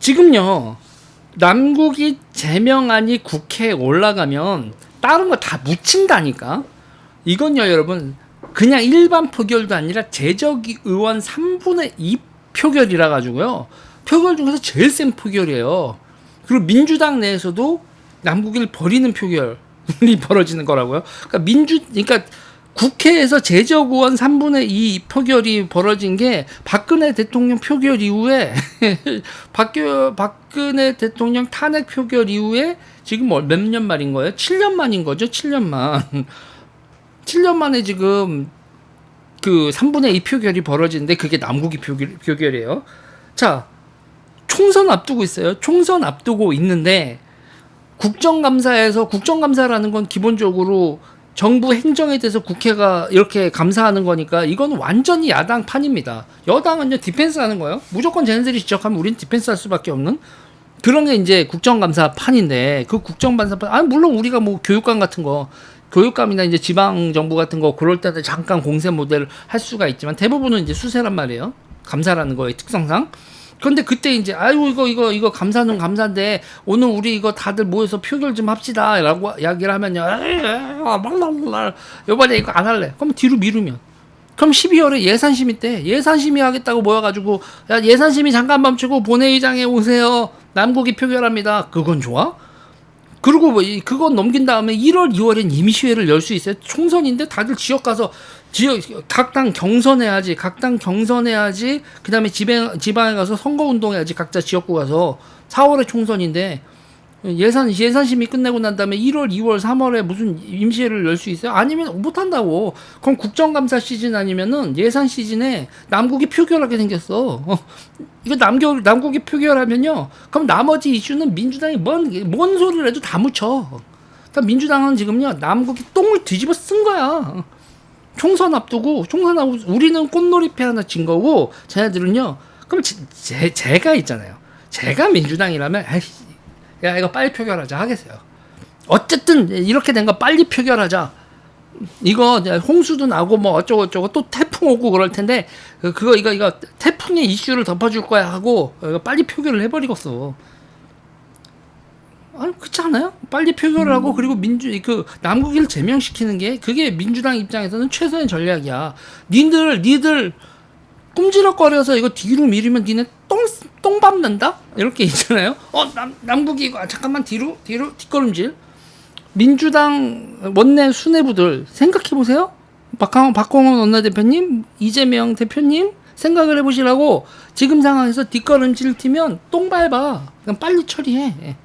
지금요 남국이 제명안이 국회에 올라가면 다른 거 다 묻힌다니까. 이건요 여러분 그냥 일반 표결도 아니라 제적 의원 3분의 2 표결이라 가지고요. 표결 중에서 제일 센 표결이에요. 그리고 민주당 내에서도 남국을 버리는 표결이 벌어지는 거라고요. 그러니까 민주 그러니까 국회에서 제적 의원 3분의 2 표결이 벌어진 게 박근혜 대통령 표결 이후에 박교, 박근혜 대통령 탄핵 표결 이후에 지금 뭐몇년 만인 거예요? 7년 만인 거죠. 7년 만. 7년 만에 지금 그 3분의 2 표결이 벌어지는데 그게 남국이 표결, 표결이에요. 자, 총선 앞두고 있어요. 총선 앞두고 있는데 국정감사에서 국정감사라는 건 기본적으로 정부 행정에 대해서 국회가 이렇게 감사하는 거니까 이건 완전히 야당 판입니다. 여당은요 디펜스 하는 거예요. 무조건 쟤네들이 지적하면 우린 디펜스 할 수밖에 없는 그런 게 이제 국정감사 판인데 그 국정감사 판, 아 물론 우리가 뭐 교육감 같은 거 교육감이나 이제 지방 정부 같은 거 그럴 때는 잠깐 공세 모델을 할 수가 있지만 대부분은 이제 수세란 말이에요. 감사라는 거의 특성상. 그런데 그때 이제 아이고 이거 이거 이거 감사는 감사인데 오늘 우리 이거 다들 모여서 표결 좀 합시다라고 이야기를 하면요. 말랄랄 요번에 이거 안 할래. 그럼 뒤로 미루면. 그럼 12월에 예산심의 때 예산심의 하겠다고 모여가지고 야 예산심의 잠깐 멈추고 본회의장에 오세요. 남국이 표결합니다. 그건 좋아? 그리고 뭐 이- 그건 넘긴 다음에 1월, 2월엔 임시회를 열 수 있어요. 총선인데 다들 지역 가서 지역 각 당 경선해야지. 각 당 경선해야지. 그다음에 지방 지방에 가서 선거 운동해야지. 각자 지역구 가서 4월에 총선인데 예산 예산심의 끝내고 난 다음에 1월, 2월, 3월에 무슨 임시회를 열 수 있어요? 아니면 못 한다고. 그럼 국정감사 시즌 아니면은 예산 시즌에 남국이 표결하게 생겼어. 어, 이거 남겨 남국이 표결하면요. 그럼 나머지 이슈는 민주당이 뭔, 뭔 소리를 해도 다 묻혀. 그러니까 민주당은 지금요 남국이 똥을 뒤집어 쓴 거야. 총선 앞두고 총선 앞두고 우리는 꽃놀이패 하나 진 거고 쟤네들은요. 그럼 제, 제, 제가 있잖아요. 제가 민주당이라면 아이, 야 이거 빨리 표결하자 하겠어요. 어쨌든 이렇게 된 거 빨리 표결하자. 이거 홍수도 나고 뭐 어쩌고 저쩌고 또 태풍 오고 그럴 텐데 그- 그거 이거 이거 태풍의 이슈를 덮어줄 거야 하고 이거 빨리 표결을 해버리겠어. 아니 그렇지 않아요? 빨리 표결을 하고 그리고 민주 그 남국을 제명시키는 게 그게 민주당 입장에서는 최선의 전략이야. 니들 니들 꿈지럭거려서 이거 뒤로 미루면 니네 똥, 똥 밟는다? 이렇게 있잖아요. 어, 남, 남국이 이거, 아, 잠깐만 뒤로, 뒤로, 뒷걸음질. 민주당 원내 수뇌부들 생각해 보세요. 박광, 박광원 원내대표님, 이재명 대표님, 생각을 해보시라고 지금 상황에서 뒷걸음질 튀면 똥 밟아. 그냥 빨리 처리해.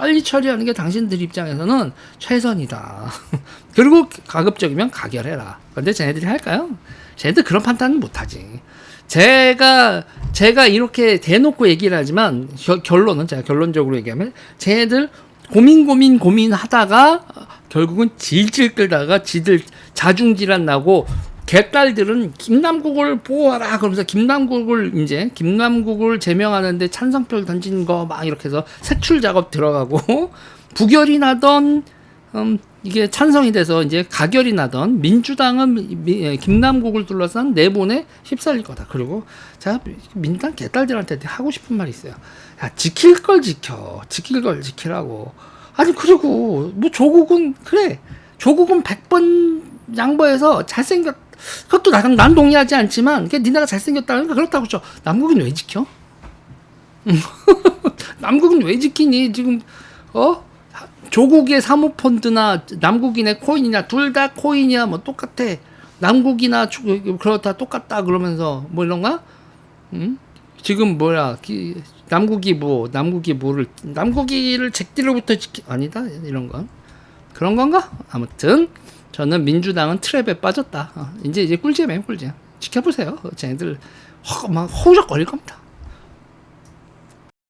예. 빨리 처리하는 게 당신들 입장에서는 최선이다. 그리고 가급적이면 가결해라. 근데 쟤네들이 할까요? 쟤네들 그런 판단은 못하지. 제가 제가 이렇게 대놓고 얘기를 하지만 겨- 결론은 제가 결론적으로 얘기하면 쟤네들 고민 고민 고민하다가 결국은 질질 끌다가 지들 자중질환 나고 개딸들은 김남국을 보호하라 그러면서 김남국을 이제 김남국을 제명하는데 찬성표를 던진 거 막 이렇게 해서 색출 작업 들어가고 부결이 나던 음, 이게 찬성이 돼서 이제 가결이 나던 민주당은 미- 예, 김남국을 둘러싼 내분에 휩쓸릴 거다. 그리고 제가 민주당 개딸들한테 하고 싶은 말이 있어요. 야 지킬 걸 지켜, 지킬 걸 지키라고. 아니 그리고 뭐 조국은 그래, 조국은 100번 양보해서 잘생겼. 그것도 나랑 난 동의하지 않지만 그게 니네가 잘생겼다니까 그렇다고 쳐. 남국은 왜 지켜? 남국은 왜 지키니 지금 어? 조국의 사모펀드나 남국인의 코인이냐 둘다 코인이야 뭐 똑같아 남국이나 조- 그렇다 똑같다 그러면서 뭐 이런가 응? 지금 뭐야 기- 남국이 뭐 남국이 뭐를 남국이를 잭디로부터 지키 아니다 이런 건 그런 건가? 아무튼 저는 민주당은 트랩에 빠졌다. 어, 이제 이제 꿀잼이에요 꿀잼. 지켜보세요 쟤네들. 허, 막 허우적거릴 겁니다